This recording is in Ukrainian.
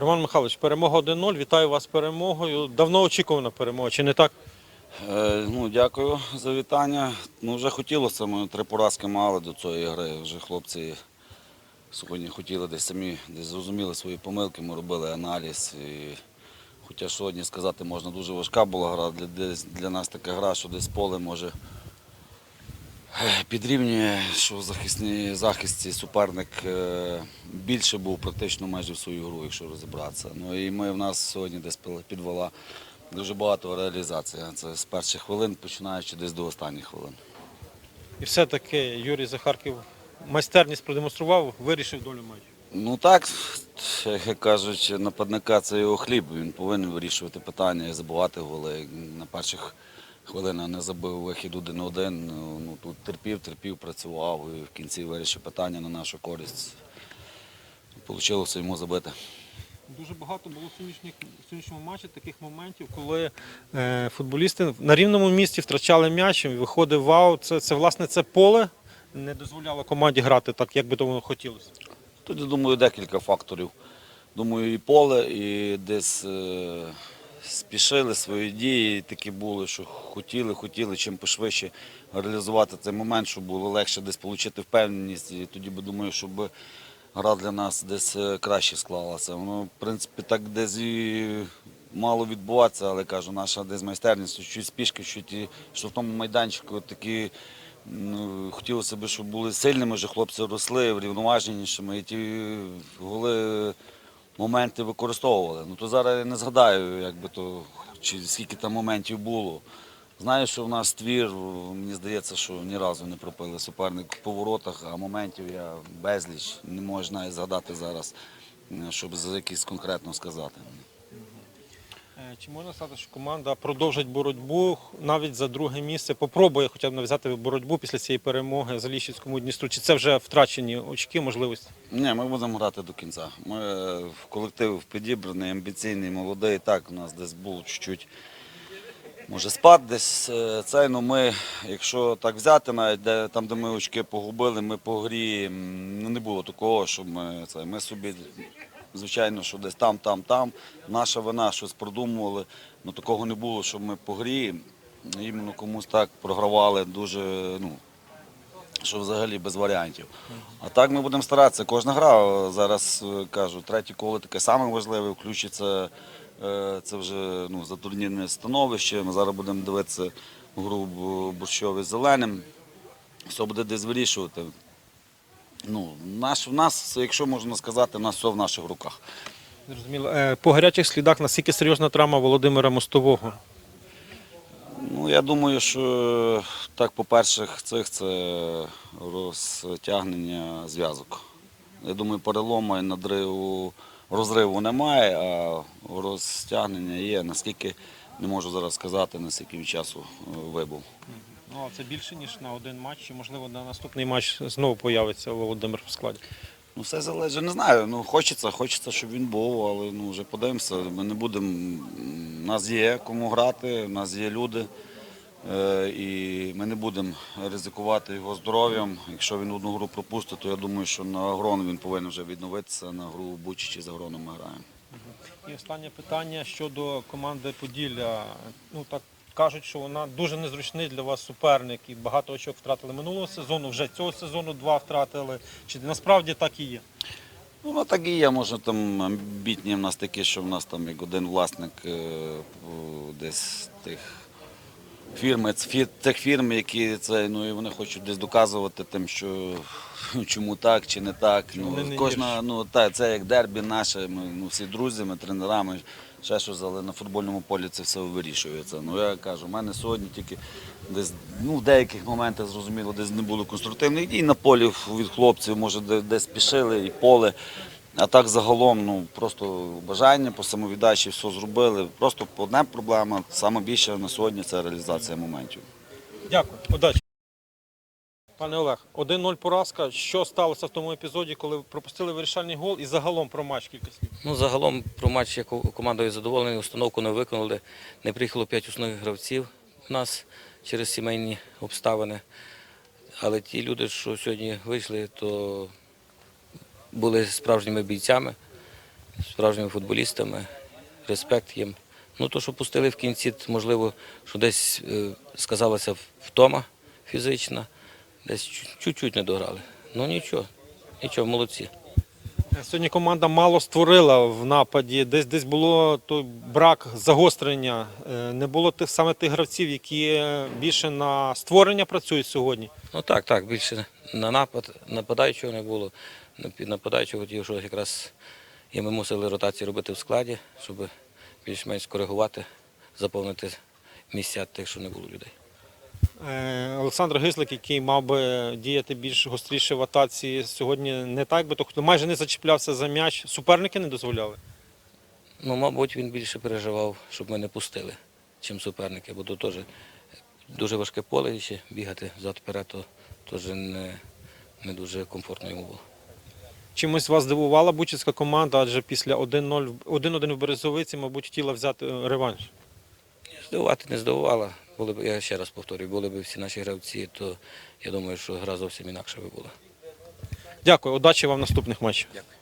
Роман Михайлович, перемога 1-0. Вітаю вас з перемогою. Давно очікувана перемога, чи не так? Е, ну, дякую за вітання. Ну, вже хотілося, ми три поразки мали до цієї гри. Вже хлопці сьогодні хотіли десь самі десь зрозуміли свої помилки, ми робили аналіз. І, хоча сьогодні сказати можна, дуже важка була гра. Для, для нас така гра, що десь поле може підрівнює, що в захисній захисті суперник е, більше був практично майже всю гру, якщо розібратися. Ну і ми в нас сьогодні десь підвела дуже багато реалізації. Це з перших хвилин, починаючи десь до останніх хвилин. І все-таки Юрій Захарків майстерність продемонстрував, вирішив долю матчу. Ну так, як кажуть, нападника це його хліб. Він повинен вирішувати питання і забувати голи. На перших хвилинах не забив вихід один на один. Ну тут терпів, терпів, працював і в кінці вирішив питання на нашу користь. Получилося йому забити. Дуже багато було в сьогоднішньому матчі таких моментів, коли е, футболісти на рівному місці втрачали м'яч, виходив вау. Це, це власне це поле не дозволяло команді грати так, як би то воно хотілося. Тут, я думаю, декілька факторів. Думаю, і поле, і десь е, спішили свої дії, такі були, що хотіли, хотіли чим пошвидше реалізувати цей момент, щоб було легше десь отримати впевненість. І тоді би думаю, щоб гра для нас десь е, краще склалася. Воно, в принципі, так десь і мало відбуватися, але кажу, наша десь майстерність, чуть спішки, чуть і що в тому майданчику такі. Ну, хотілося б, щоб були сильними, що хлопці росли, врівноваженішими, і ті голи моменти використовували. Ну то зараз я не згадаю, як би то, чи скільки там моментів було. Знаю, що в нас твір, мені здається, що ні разу не пропили суперник в поворотах, а моментів я безліч не можу навіть згадати зараз, е, щоб за якісь конкретно сказати. Е, Чи можна сказати, що команда продовжить боротьбу навіть за друге місце? Попробує хоча б нав'язати боротьбу після цієї перемоги за Ліщицькому Дністру? Чи це вже втрачені очки, можливості? Ні, ми будемо грати до кінця. Ми е, в колектив підібраний, амбіційний, молодий. Так, у нас десь було чуть-чуть, може, спад десь е, цей, ну ми, якщо так взяти, навіть де, там, де ми очки погубили, ми по грі ну, не було такого, щоб ми це. Ми собі, звичайно, що десь там, там, там. Наша вина щось продумували. Ну такого не було, щоб ми по грі іменно комусь так програвали дуже, ну, що взагалі без варіантів. А так ми будемо старатися. Кожна гра е, зараз е, кажу, третє коло таке саме важливе, включиться е, це вже ну, за турнірне становище. Ми зараз будемо дивитися гру Борщові з зеленим. Все буде десь вирішувати. Ну, наш, в нас, якщо можна сказати, у нас все в наших руках. Зрозуміло. Е, По гарячих слідах наскільки серйозна травма Володимира Мостового? Ну, я думаю, що так, по-перше, цих це розтягнення зв'язок. Я думаю, перелому і надриву, розриву немає, а розтягнення є. Наскільки не можу зараз сказати, наскільки він часу е, вибув. Ну, а це більше, ніж на один матч, чи можливо на наступний матч знову появиться Володимир в складі. Ну, все залежить, не знаю. Ну, хочеться, хочеться, щоб він був, але ну, вже подивимося. Ми не будемо. У нас є кому грати, у нас є люди. Е, і ми не будемо ризикувати його здоров'ям. Якщо він одну гру пропустить, то я думаю, що на Грон він повинен вже відновитися. На гру в Бучі чи за Гроном ми граємо. І останнє питання щодо команди Поділля. Ну так кажуть, що вона дуже незручний для вас суперник, і багато очок втратили минулого сезону. Вже цього сезону два втратили. Чи насправді так і є? Ну, вона так і є, може там амбітні в нас такі, що в нас там як один власник е, десь тих фірм, ц- тих фірм, які це, ну і вони хочуть десь доказувати тим, що чому так чи не так. Ну, не кожна, ну так, це як дербі наше, ми ну, всі друзі, ми тренерами, ще щось, але на футбольному полі це все вирішується. Ну я кажу, в мене сьогодні тільки десь ну, в деяких моментах зрозуміло, десь не було конструктивних дій на полі від хлопців, може, десь спішили і поле. А так загалом, ну просто бажання по самовіддачі все зробили. Просто одна проблема, саме більше на сьогодні це реалізація моментів. Дякую, удачі. Пане Олег, 1-0 поразка. Що сталося в тому епізоді, коли пропустили вирішальний гол і загалом про матч кілька слів? Ну, загалом про матч я командою задоволений, установку не виконали. Не приїхало п'ять основних гравців у нас через сімейні обставини. Але ті люди, що сьогодні вийшли, то були справжніми бійцями. справжніми футболістами, респект їм. Ну, то, що пустили в кінці, можливо, що десь е, сказалася втома фізична, десь чу- чуть-чуть не дограли. Ну нічого, нічого, молодці. Е, Сьогодні команда мало створила в нападі. Десь десь було той брак загострення. Е, Не було тих саме тих гравців, які більше на створення працюють сьогодні. Ну так, так, більше на напад нападаючого не було. На під хотів, що якраз і ми мусили ротації робити в складі, щоб більш-менш коригувати, заповнити місця тих, що не було людей. Е, Олександр Гислик, який мав би діяти більш гостріше в атаці, сьогодні не так би то хто майже не зачіплявся за м'яч. Суперники не дозволяли. Ну, мабуть, він більше переживав, щоб ми не пустили, чим суперники, бо то теж дуже важке поле і ще бігати взад-вперед, то теж не, не дуже комфортно йому було. Чимось вас здивувала бучицька команда, адже після 1-0 1-1 в Березовиці, мабуть, хотіла взяти е, реванш. Здивувати не здивувала. Були б, я ще раз повторюю, були б всі наші гравці, то я думаю, що гра зовсім інакша би була. Дякую, удачі вам в наступних матчах. Дякую.